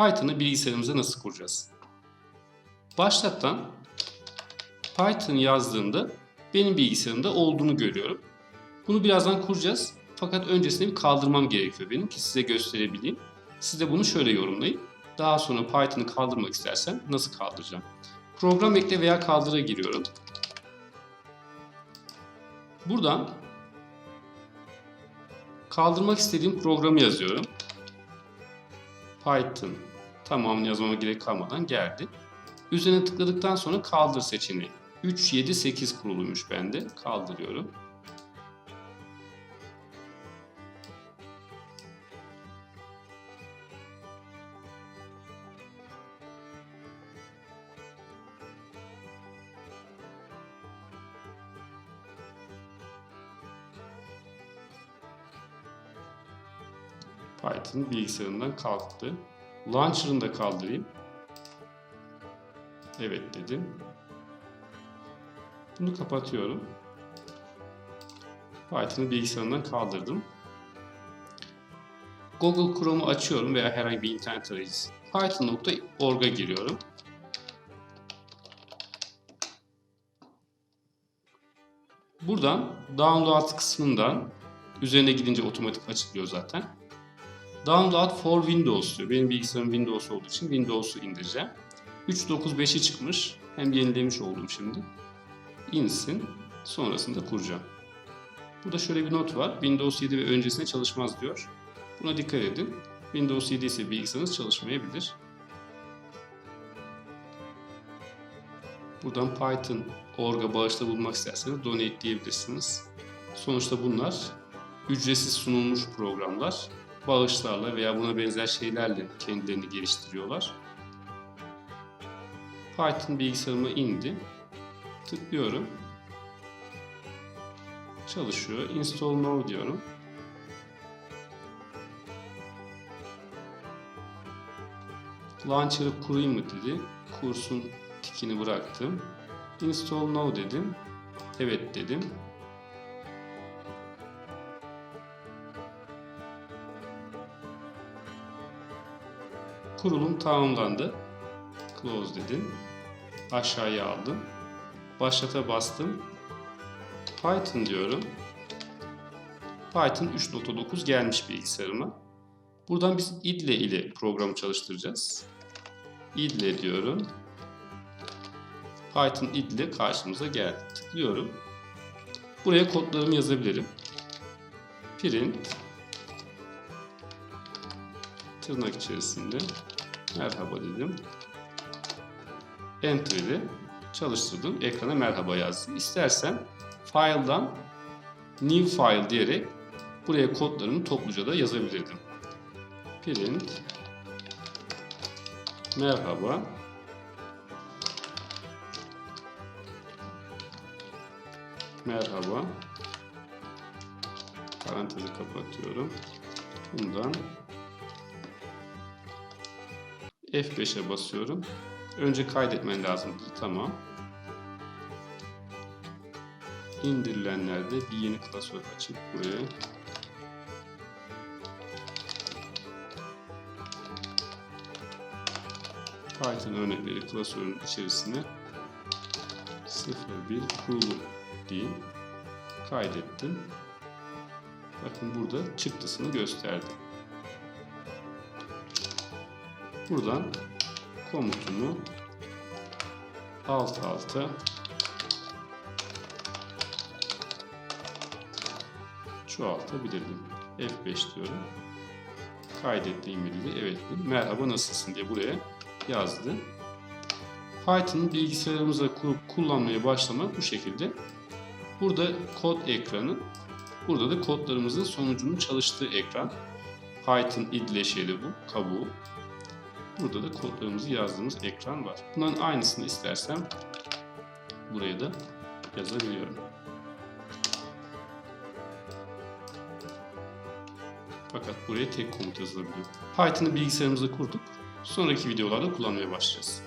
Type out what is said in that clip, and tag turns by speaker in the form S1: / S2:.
S1: Python'ı bilgisayarımıza nasıl kuracağız? Başlattan Python yazdığımda benim bilgisayarımda olduğunu görüyorum. Bunu birazdan kuracağız. Fakat öncesinde bir kaldırmam gerekiyor benim ki size gösterebileyim. Siz de bunu şöyle yorumlayın. Daha sonra Python'ı kaldırmak istersem nasıl kaldıracağım? Program ekle veya kaldıra giriyorum. Buradan kaldırmak istediğim programı yazıyorum. Python tamam yazmama gerek kalmadan geldi. Üzerine tıkladıktan sonra kaldır seçeneği. 3, 7, 8 kuruluymuş bende. Kaldırıyorum. Python bilgisayarından kalktı. Launcher'ını da kaldırayım. Evet dedim. Bunu kapatıyorum. Python'ı bilgisayarından kaldırdım. Google Chrome'u açıyorum veya herhangi bir internet arayıcısı. Python.org'a giriyorum. Buradan download kısmından üzerine gidince otomatik açılıyor zaten. Download for Windows diyor. Benim bilgisayarım Windows olduğu için Windows'u indireceğim. 3.9.5'i çıkmış. Hem yenilemiş oldum şimdi. İnsin. Sonrasında kuracağım. Burada şöyle bir not var. Windows 7 ve öncesine çalışmaz diyor. Buna dikkat edin. Windows 7 ise bilgisayarınız çalışmayabilir. Buradan Python org'a bağışta bulunmak isterseniz donate diyebilirsiniz. Sonuçta bunlar ücretsiz sunulmuş programlar. Bağışlarla veya buna benzer şeylerle kendilerini geliştiriyorlar. Python bilgisayarıma indi. Tıklıyorum. Çalışıyor. Install now diyorum. Launcher'ı kurayım mı dedi. Kursun tikini bıraktım. Install now dedim. Evet dedim. Kurulum tamamlandı. Close dedim. Aşağıya aldım. Başlata bastım. Python diyorum. Python 3.9 gelmiş bilgisayarıma. Buradan biz idle ile programı çalıştıracağız. idle diyorum. Python idle karşımıza geldi. Tıklıyorum. Buraya kodlarımı yazabilirim. Print tırnak içerisinde merhaba dedim. Enter ile çalıştırdım. Ekrana merhaba yazdım. İstersen file'dan new file diyerek buraya kodlarımı topluca da yazabilirdim. Print merhaba merhaba parantezi kapatıyorum. Bundan F5'e basıyorum. Önce kaydetmen lazım. Tamam. İndirilenlerde bir yeni klasör açıp buraya Python örnekleri klasörün içerisine 01 kurulum diye kaydettim. Bakın burada çıktısını gösterdi. Buradan komutumu alt alta çoğaltabilirdim. F5 diyorum. Kaydettiğim bilgi evet merhaba nasılsın diye buraya yazdı. Python'ı bilgisayarımıza kurup kullanmaya başlamak bu şekilde. Burada kod ekranı, burada da kodlarımızın sonucunun çalıştığı ekran. Python idle şeyi bu, kabuğu. Burada da kodlarımızı yazdığımız ekran var. Bunların aynısını istersem buraya da yazabiliyorum. Fakat buraya tek komut yazılabiliyor. Python'ı bilgisayarımıza kurduk. Sonraki videolarda kullanmaya başlayacağız.